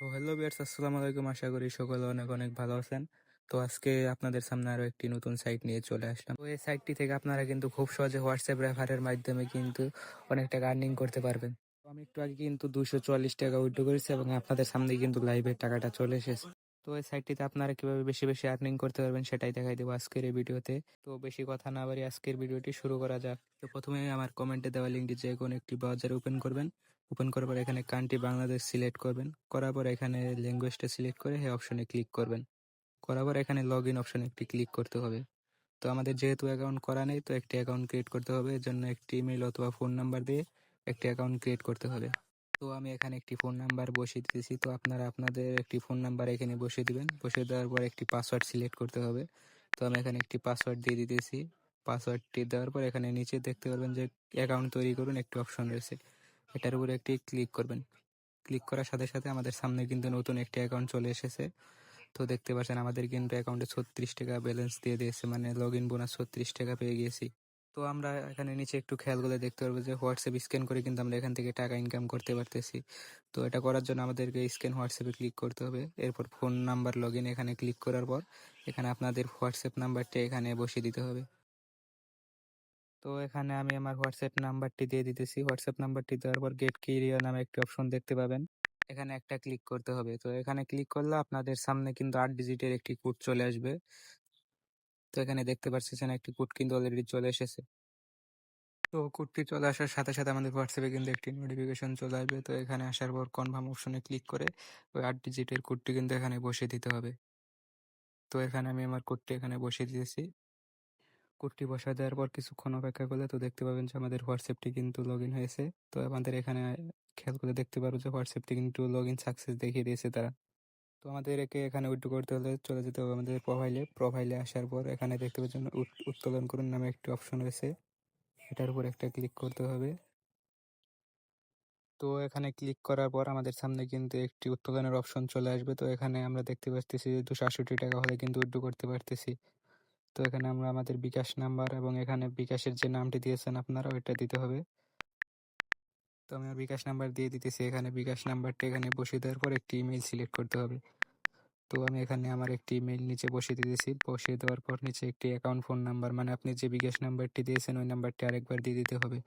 তো হ্যালো বিয়ার্স আসসালামু আলাইকুম। আশা করি সকলে অনেক অনেক ভালো আছেন। তো আজকে আপনাদের সামনে আরও একটি নতুন সাইট নিয়ে চলে আসলাম। তো এই সাইটটি থেকে আপনারা কিন্তু খুব সহজে হোয়াটসঅ্যাপ রেফারের মাধ্যমে কিন্তু অনেক টাকা আর্নিং করতে পারবেন। আমি একটু আগে কিন্তু দুশো চুয়াল্লিশ টাকা উইথড্র করেছি এবং আপনাদের সামনে কিন্তু লাইভের টাকাটা চলে এসেছে। তো এই সাইটটিতে আপনারা কীভাবে বেশি বেশি আর্নিং করতে পারবেন সেটাই দেখাই দেবো আজকের এই ভিডিওতে। তো বেশি কথা না বাড়ি আজকের ভিডিওটি শুরু করা যাক। তো প্রথমে আমার কমেন্টে দেওয়া লিঙ্কটি যে কোনো একটি ব্রাউজার ওপেন করবেন। ওপেন করার পর এখানে কান্ট্রি বাংলাদেশ সিলেক্ট করবেন। করার পর এখানে ল্যাঙ্গুয়েজটা সিলেক্ট করে এই অপশনে ক্লিক করবেন। করার পর এখানে লগ ইন অপশনে একটি ক্লিক করতে হবে। তো আমাদের যেহেতু অ্যাকাউন্ট করা নেই, তো একটি অ্যাকাউন্ট ক্রিয়েট করতে হবে। এর জন্য একটি ইমেল অথবা ফোন নাম্বার দিয়ে একটি অ্যাকাউন্ট ক্রিয়েট করতে হবে। তো আমি এখানে একটি ফোন নাম্বার বসিয়ে দিতেছি। তো আপনারা আপনাদের একটি ফোন নাম্বার এখানে বসিয়ে দিবেন। বসিয়ে দেওয়ার পর একটি পাসওয়ার্ড সিলেক্ট করতে হবে। তো আমি এখানে একটি পাসওয়ার্ড দিয়ে দিতেছি। পাসওয়ার্ডটি দেওয়ার পর এখানে নিচে দেখতে পারবেন যে অ্যাকাউন্ট তৈরি করুন, একটি অপশন রয়েছে। এটার উপরে একটি ক্লিক করবেন। ক্লিক করার সাথে সাথে আমাদের সামনে কিন্তু নতুন একটি অ্যাকাউন্ট চলে এসেছে। তো দেখতে পাচ্ছেন আমাদের কিন্তু অ্যাকাউন্টে ছত্রিশ টাকা ব্যালেন্স দিয়ে দিয়েছে। মানে লগ ইন বোনাস ছত্রিশ টাকা পেয়ে গিয়েছি। তো আমরা এখানে নিচে একটু খেয়াল করে দেখতে পারব যে হোয়াটসঅ্যাপ স্ক্যান করে কিন্তু আমরা এখান থেকে টাকা ইনকাম করতে পারতেছি। তো এটা করার জন্য আমাদেরকে স্ক্যান হোয়াটসঅ্যাপে ক্লিক করতে হবে। এরপর ফোন নাম্বার লগ এখানে ক্লিক করার পর এখানে আপনাদের হোয়াটসঅ্যাপ নাম্বারটা এখানে বসিয়ে দিতে হবে। তো এখানে আমি আমার হোয়াটসঅ্যাপ নাম্বারটি দিয়ে দিতেছি। হোয়াটসঅ্যাপ নাম্বারটি দেওয়ার পর গেট কিরিয়া নামে একটি অপশন দেখতে পাবেন। এখানে একটা ক্লিক করতে হবে। তো এখানে ক্লিক করলে আপনাদের সামনে কিন্তু আট ডিজিটের একটি কোড চলে আসবে। তো এখানে দেখতে পাচ্ছেন একটি কোড কিন্তু অলরেডি চলে এসেছে। তো কোডটি চলে আসার সাথে সাথে আমাদের হোয়াটসঅ্যাপে কিন্তু একটি নোটিফিকেশন চলে আসবে। তো এখানে আসার পর কনফার্ম অপশনে ক্লিক করে ওই আট ডিজিটের কোডটি কিন্তু এখানে বসিয়ে দিতে হবে। তো এখানে আমি আমার কোডটি এখানে বসিয়ে দিয়েছি। কোডটি বসা দেওয়ার পর কিছুক্ষণ অপেক্ষা করলে তো দেখতে পাবেন যে আমাদের হোয়াটসঅ্যাপটি কিন্তু লগ ইন হয়েছে। তো আমাদের এখানে খেয়াল করে দেখতে পারব যে হোয়াটসঅ্যাপটি কিন্তু লগ ইন সাকসেস দেখিয়ে দিয়েছে তারা। তো আমাদের একে এখানে উইড্রো করতে হলে চলে যেতে হবে আমাদের প্রোফাইলে প্রোফাইলে আসার পর এখানে দেখতে পাচ্ছেন উত- উত্তোলন করুন নামে একটি অপশন রয়েছে। এটার উপর একটা ক্লিক করতে হবে। তো এখানে ক্লিক করার পর আমাদের সামনে কিন্তু একটি উত্তোলনের অপশন চলে আসবে। তো এখানে আমরা দেখতে পাচ্ছি যে দুশো টাকা হলে কিন্তু উইড্রো করতে পারতেছি। তো এখানে আমরা আমাদের বিকাশ নাম্বার এবং এখানে বিকাশের যে নামটি দিয়েছেন আপনারা ওইটা দিতে হবে। তো আমি আমার বিকাশ নাম্বার দিয়ে দিতেছি। এখানে বিকাশ নাম্বারটা এখানে বসিয়ে দেওয়ার পর একটি ইমেল সিলেক্ট করতে হবে। তো আমি এখানে আমার একটি ইমেল নিচে বসিয়ে দিতেছি বসিয়ে দেওয়ার পর নিচে একটি অ্যাকাউন্ট ফোন নাম্বার মানে আপনি যে বিকাশ নাম্বারটি দিয়েছেন, ওই নাম্বারটি আরেকবার দিয়ে দিতে হবে।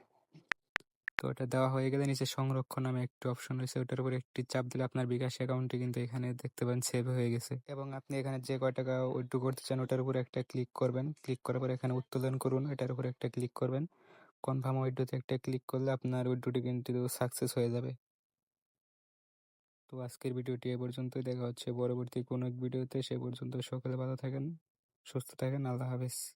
তো ওটা দেওয়া হয়ে গেলে নিচে সংরক্ষণ নামে একটি অপশন রয়েছে। ওটার উপর একটি চাপ দিলে আপনার বিকাশ অ্যাকাউন্টটি কিন্তু এখানে দেখতে পান সেভ হয়ে গেছে। এবং আপনি এখানে যে কয় টাকা উইথড্র করতে চান, ওটার উপর একটা ক্লিক করবেন। ক্লিক করার পর এখানে উত্তোলন করুন। এটার উপর একটা ক্লিক করবেন। কনফার্ম উইথড্রোতে একটা ক্লিক করলে আপনার উইডোটি কিন্তু সাকসেস হয়ে যাবে। তো আজকের ভিডিওটি এ পর্যন্তই। দেখা হচ্ছে পরবর্তী কোনো এক ভিডিওতে। সে পর্যন্ত সকালে ভালো থাকেন, সুস্থ থাকেন। আল্লাহ হাফেজ।